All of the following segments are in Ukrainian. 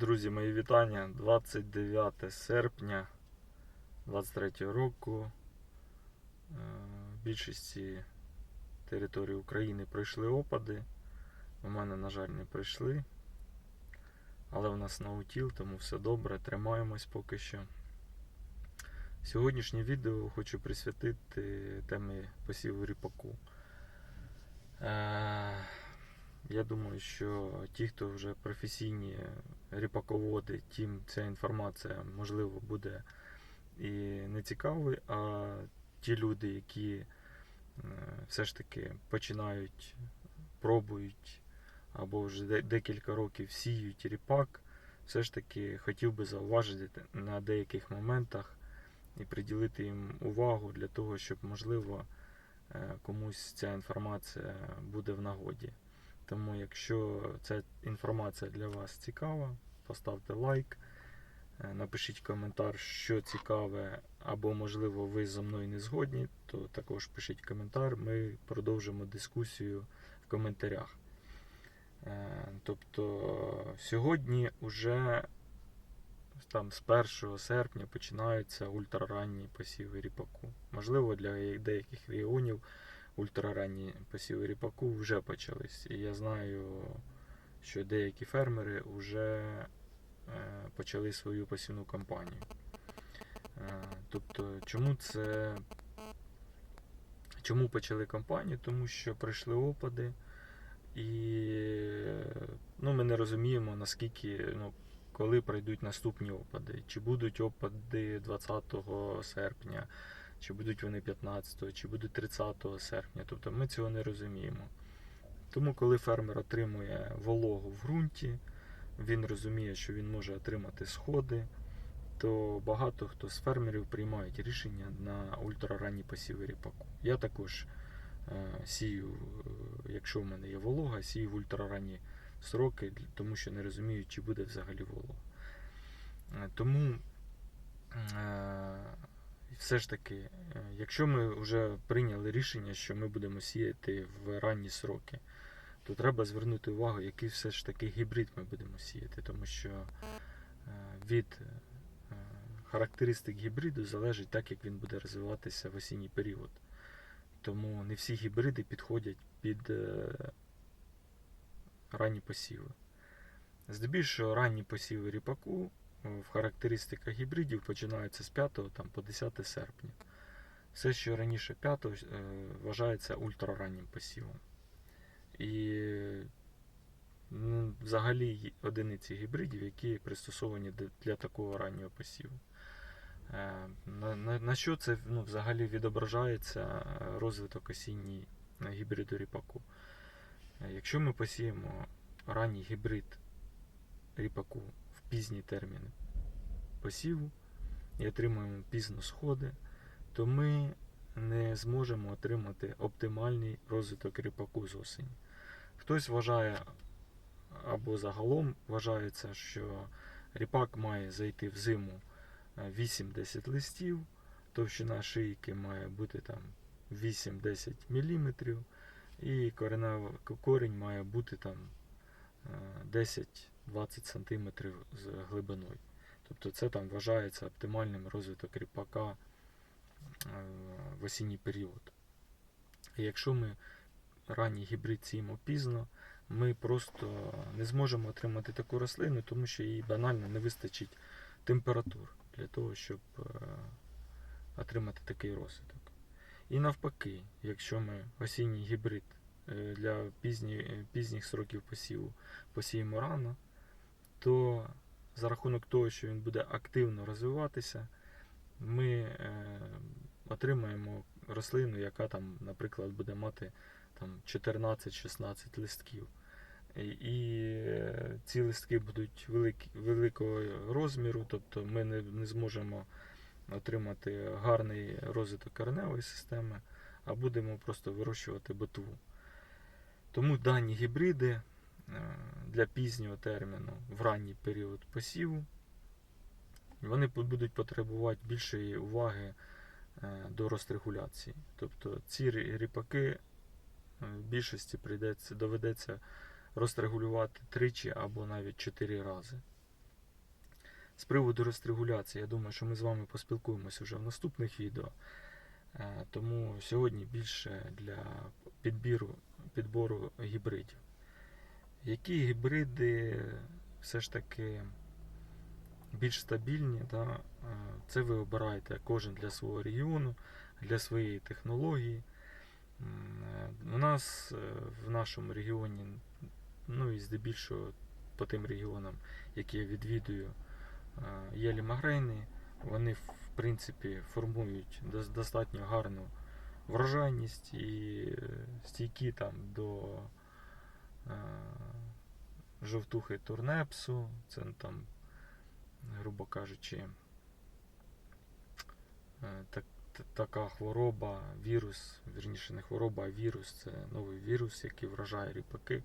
Друзі, мої вітання. 29 серпня 23 року. Е, В більшості території України пройшли опади. У мене, на жаль, не прийшли. Але в нас наутіл, тому все добре, тримаємось поки що. Сьогоднішнє відео хочу присвятити темі посіву ріпаку. Я думаю, що ті, хто вже професійні ріпаководи, тим ця інформація можливо буде і не цікавою, а ті люди, які е, все ж таки починають, пробують або вже декілька років сіють ріпак, все ж таки хотів би зауважити на деяких моментах і приділити їм увагу для того, щоб можливо е, комусь ця інформація буде в нагоді. Тому, якщо ця інформація для вас цікава, поставте лайк, е, напишіть коментар, що цікаве, або, можливо, ви зі мною не згодні, то також пишіть коментар, ми продовжимо дискусію в коментарях. Е, Тобто сьогодні вже там з 1 серпня починаються ультраранні посіви ріпаку. Можливо, для деяких регіонів ультраранні посіви ріпаку вже почались. І я знаю, що деякі фермери вже е, почали свою посівну кампанію. Е, Тобто, чому це. Чому почали кампанію? Тому що прийшли опади, і ну, ми не розуміємо, наскільки, ну, коли прийдуть наступні опади. Чи будуть опади 20 серпня, чи будуть вони 15, чи будуть 30 серпня. Тобто ми цього не розуміємо. Тому, коли фермер отримує вологу в ґрунті, він розуміє, що він може отримати сходи, то багато хто з фермерів приймають рішення на ультраранні посіви ріпаку. Я також е, сію, е, якщо в мене є волога, сію в ультраранні сроки, тому що не розумію, чи буде взагалі волога. Е, Тому все ж таки, е, якщо ми вже прийняли рішення, що ми будемо сіяти в ранні сроки, то треба звернути увагу, який все ж таки гібрид ми будемо сіяти, тому що е, від е, характеристик гібриду залежить так, як він буде розвиватися в осінній період. Тому не всі гібриди підходять під ранні посіви. Здебільшого ранні посіви ріпаку в характеристиках гібридів починаються з 5 там, по 10 серпня. Все, що раніше 5 е, вважається ультрараннім посівом. І ну, взагалі одиниці гібридів, які пристосовані для такого раннього посіву. Е, На, на, на що це ну, взагалі відображається е, розвиток осінній гібриду ріпаку? Якщо ми посіємо ранній гібрид ріпаку пізні терміни посіву і отримуємо пізно сходи, то ми не зможемо отримати оптимальний розвиток ріпаку з осені. Хтось вважає або загалом вважається, що ріпак має зайти в зиму е, 8-10 листів, товщина шийки має бути там 8-10 мм, і корінь має бути там е, 10 20 см з глибиною. Тобто це там вважається оптимальним розвиток ріпака е, в осінній період. І якщо ми ранній гібрид сіємо пізно, ми просто не зможемо отримати таку рослину, тому що їй банально не вистачить температур для того, щоб е, отримати такий розвиток. І навпаки, якщо ми осінній гібрид е, для пізні, пізніх сроків посіву посіємо рано, то за рахунок того, що він буде активно розвиватися, ми е, отримаємо рослину, яка там, наприклад, буде мати там 14-16 листків. І, е, ці листки будуть великі, великого розміру, тобто ми не, не зможемо отримати гарний розвиток кореневої системи, а будемо просто вирощувати ботву. Тому дані гібриди для пізнього терміну в ранній період посіву вони будуть потребувати більшої уваги е, до розрегуляції. Тобто ці ріпаки е, в більшості прийдеться, доведеться розрегулювати тричі або навіть чотири рази. З приводу рестрегуляції, я думаю, що ми з вами поспілкуємося вже в наступних відео. Е, Тому сьогодні більше для підбіру, підбору гібридів. Які гібриди все ж таки більш стабільні, да? е, це ви обираєте кожен для свого регіону, для своєї технології. Е, У нас е, в нашому регіоні, ну і здебільшого по тим регіонам, які я відвідую, є лімагрейни. Вони в принципі формують достатньо гарну врожайність і стійкі там до жовтухи турнепсу, це там, грубо кажучи, е, так, така хвороба, вірус, вірніше не хвороба, а вірус це новий вірус, який вражає ріпаки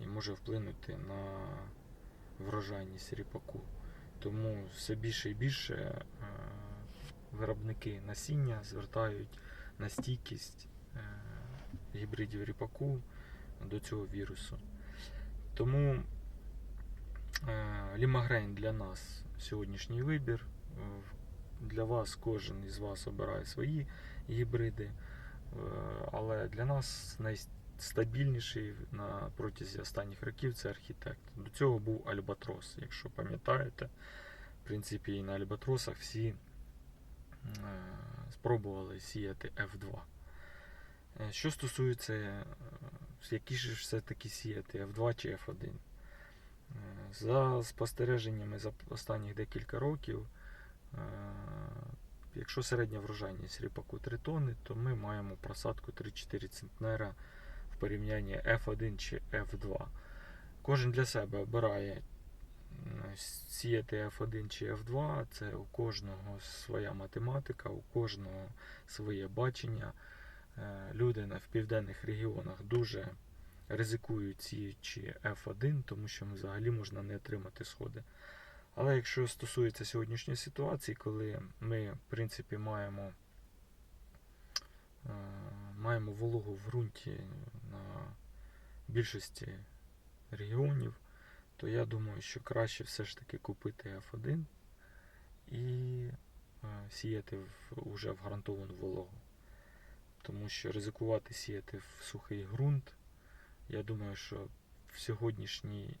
і може вплинути на врожайність ріпаку. Тому все більше і більше е, виробники насіння звертають на стійкість е, гібридів ріпаку до цього вірусу. Тому е, лімагрейн для нас сьогоднішній вибір. Е, Для вас кожен із вас обирає свої гібриди, Е, але для нас найстабільніший на протязі останніх років це архітект. До цього був Альбатрос, якщо пам'ятаєте. В принципі, і на Альбатросах всі спробували сіяти F2. Е, Що стосується, які ж все-таки сіяти F2 чи F1. Е, За спостереженнями за останніх декілька років, е, якщо середня врожайність ріпаку 3 тонни, то ми маємо просадку 3-4 центнера в порівнянні F1 чи F2. Кожен для себе обирає сіяти F1 чи F2, це у кожного своя математика, у кожного своє бачення. Е, Люди в південних регіонах дуже ризикують сіючи F1, тому що взагалі можна не отримати сходи. Але якщо стосується сьогоднішньої ситуації, коли ми, в принципі, маємо, е, маємо вологу в ґрунті на більшості регіонів, то я думаю, що краще все ж таки купити F1 і е, сіяти в, уже в гарантовану вологу. Тому що ризикувати сіяти в сухий ґрунт, я думаю, що в сьогоднішній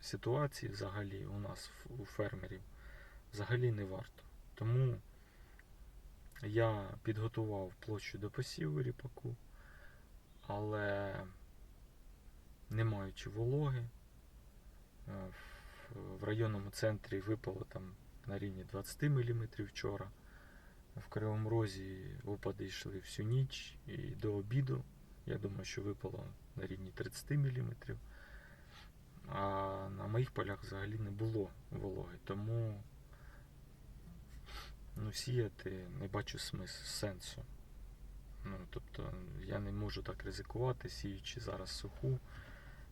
ситуації взагалі у нас у фермерів взагалі не варто. Тому я підготував площу до посіву ріпаку, але не маючи вологи, е, в- в районному центрі випало там на рівні 20 мм вчора. В Кривому Розі опади йшли всю ніч і до обіду. Я думаю, що випало на рівні 30 мм. А на моїх полях взагалі не було вологи. Тому ну, сіяти не бачу смис, сенсу. Ну, тобто я не можу так ризикувати, сіючи зараз суху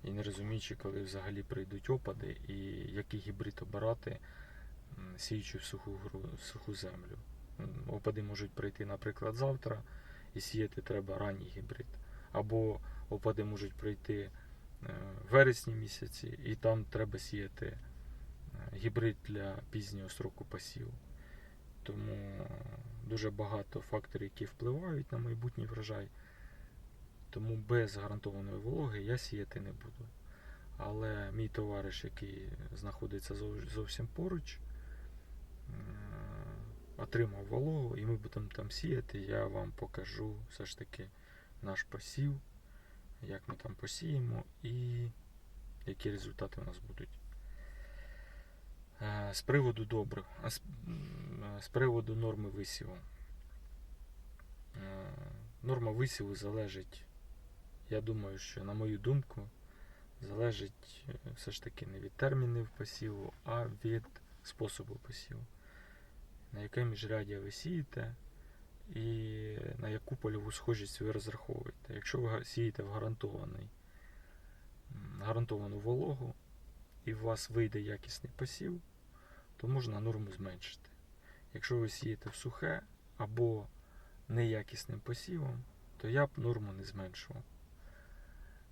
і не розуміючи, коли взагалі прийдуть опади і який гібрид обирати, сіючи в суху, суху землю. Опади можуть прийти, наприклад, завтра, і сіяти треба ранній гібрид. Або опади можуть прийти е, в вересні місяці, і там треба сіяти е, гібрид для пізнього строку посіву. Тому е, дуже багато факторів, які впливають на майбутній врожай. Тому без гарантованої вологи я сіяти не буду. Але мій товариш, який знаходиться зовсім поруч, отримав вологу, і ми будемо там сіяти. Я вам покажу все ж таки наш посів, як ми там посіємо і які результати у нас будуть. Е, З приводу добрив, з приводу норми висіву. Е, Норма висіву залежить, я думаю, що на мою думку, залежить е, все ж таки не від термінів посіву, а від способу посіву. На яке міжряддя ви сієте і на яку польову схожість ви розраховуєте. Якщо ви сієте в гарантований, гарантовану вологу і у вас вийде якісний посів, то можна норму зменшити. Якщо ви сієте в сухе або неякісним посівом, то я б норму не зменшував.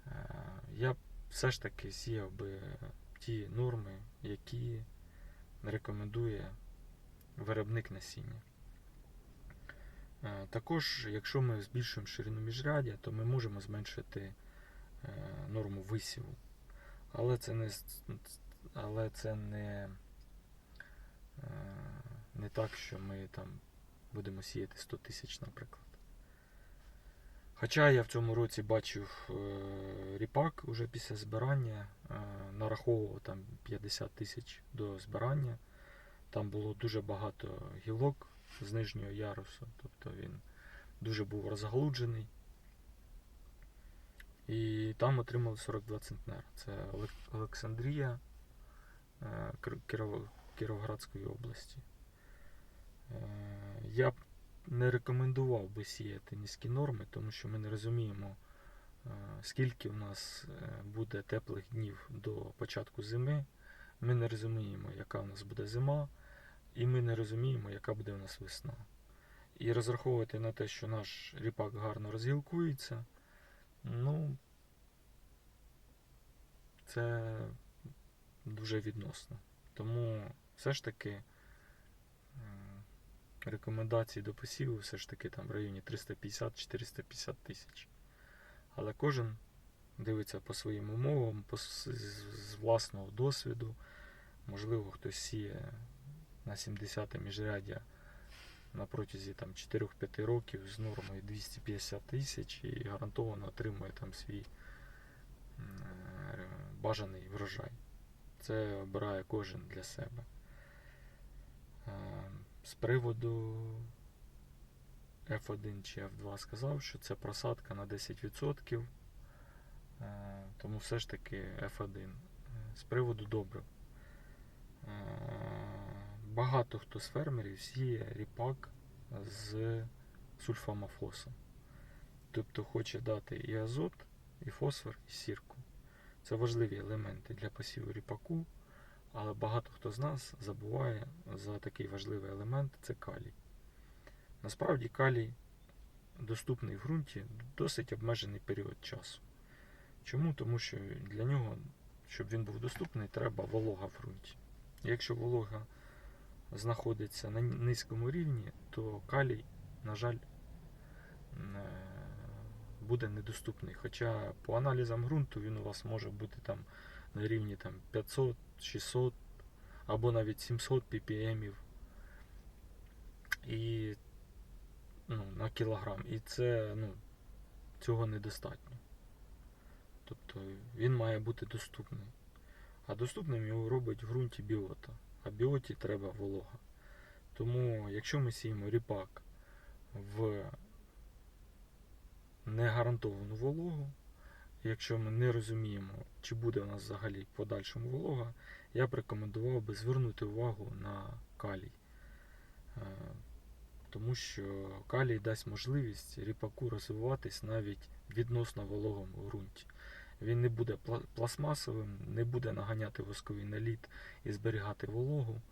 Е, Я б все ж таки сіяв би ті норми, які рекомендує виробник насіння. Е, Також, якщо ми збільшуємо ширину міжрядя, то ми можемо зменшити е, норму висіву. Але це не, але це не, е, не так, що ми там будемо сіяти 100 тисяч, наприклад. Хоча я в цьому році бачив ріпак уже після збирання, нараховував там 50 тисяч до збирання. Там було дуже багато гілок з нижнього ярусу, тобто він дуже був розгалуджений. І там отримали 42 центнера. Це Олександрія е, Кіровоградської області. Е, Я б не рекомендував би сіяти низькі норми, тому що ми не розуміємо, е, скільки у нас буде теплих днів до початку зими. Ми не розуміємо, яка у нас буде зима, і ми не розуміємо, яка буде у нас весна. І розраховувати на те, що наш ріпак гарно розгілкується, ну, це дуже відносно. Тому все ж таки е, рекомендації до посіву все ж таки там в районі 350-450 тисяч. Але кожен дивиться по своїм умовам, по, з, з власного досвіду. Можливо, хтось сіє на 70 міжряддя на протязі там, 4-5 років з нормою 250 тисяч і гарантовано отримує там свій е, бажаний врожай. Це обирає кожен для себе. Е, З приводу F1 чи F2 сказав, що це просадка на 10%. Е, Тому все ж таки F1. Е, З приводу добрив. Багато хто з фермерів сіє ріпак з сульфамофосом. Тобто хоче дати і азот, і фосфор, і сірку. Це важливі елементи для посіву ріпаку, але багато хто з нас забуває за такий важливий елемент це калій. Насправді калій доступний в ґрунті досить обмежений період часу. Чому? Тому що для нього, щоб він був доступний, треба волога в ґрунті. Якщо волога знаходиться на низькому рівні, то калій, на жаль, е, буде недоступний. Хоча по аналізам ґрунту він у вас може бути там на рівні там, 500, 600 або навіть 700 ppm і, ну, на кілограм. І це ну, цього недостатньо. Тобто він має бути доступний. А доступним його робить в ґрунті біота. А біоті треба волога. Тому, якщо ми сіємо ріпак в негарантовану вологу, якщо ми не розуміємо, чи буде у нас взагалі в подальшому волога, я б рекомендував би звернути увагу на калій. Е, Тому що калій дасть можливість ріпаку розвиватись навіть відносно вологому ґрунті. Він не буде пластмасовим, не буде наганяти восковий наліт і зберігати вологу,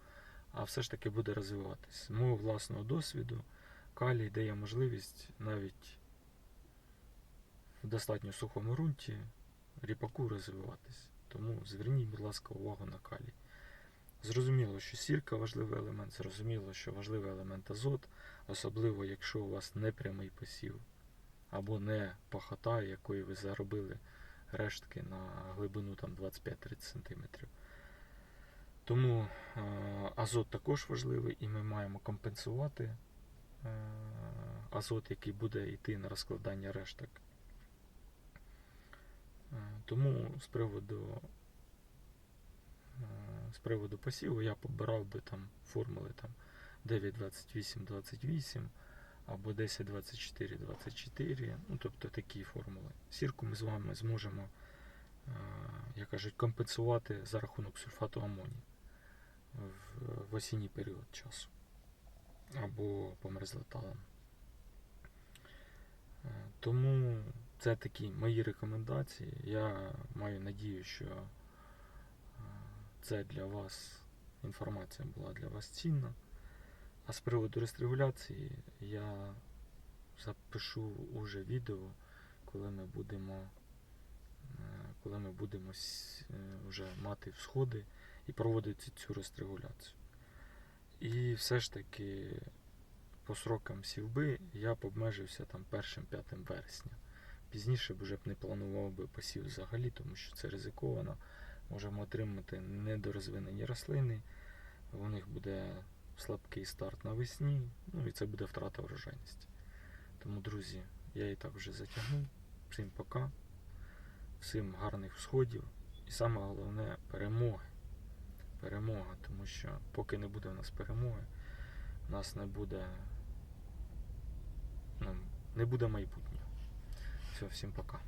а все ж таки буде розвиватись. З мого власного досвіду калій дає можливість навіть в достатньо сухому ґрунті ріпаку розвиватись. Тому зверніть, будь ласка, увагу на калій. Зрозуміло, що сірка важливий елемент, зрозуміло, що важливий елемент азот, особливо якщо у вас не прямий посів або не пахота, якої ви заробили рештки на глибину там 25-30 см. Тому е, азот також важливий і ми маємо компенсувати е, азот, який буде йти на розкладання решток. Е, Тому з приводу, з приводу посіву я побирав би там формули там 9,28,28 або 10,24,24, ну тобто такі формули. Сірку ми з вами зможемо, е, як кажуть, компенсувати за рахунок сульфату амонію в, осінній період часу або по мерзлеталам. Е, Тому це такі мої рекомендації. Я маю надію, що е, це для вас інформація була для вас цінна. А з приводу рестрегуляції я запишу уже відео, коли ми будемо, е, коли ми будемо е, вже мати всходи і проводити цю рестрегуляцію. І все ж таки по срокам сівби я б обмежився там першим-п'ятим вересня. Пізніше б вже б не планував би посів взагалі, тому що це ризиковано. Можемо отримати недорозвинені рослини, у них буде слабкий старт навесні, ну і це буде втрата врожайності. Тому, друзі, я і так вже затягнув. Всім пока, всім гарних всходів і саме головне перемоги. Перемога, тому що поки не буде в нас перемоги, у нас не буде, ну, не буде майбутнього. Все, всім пока.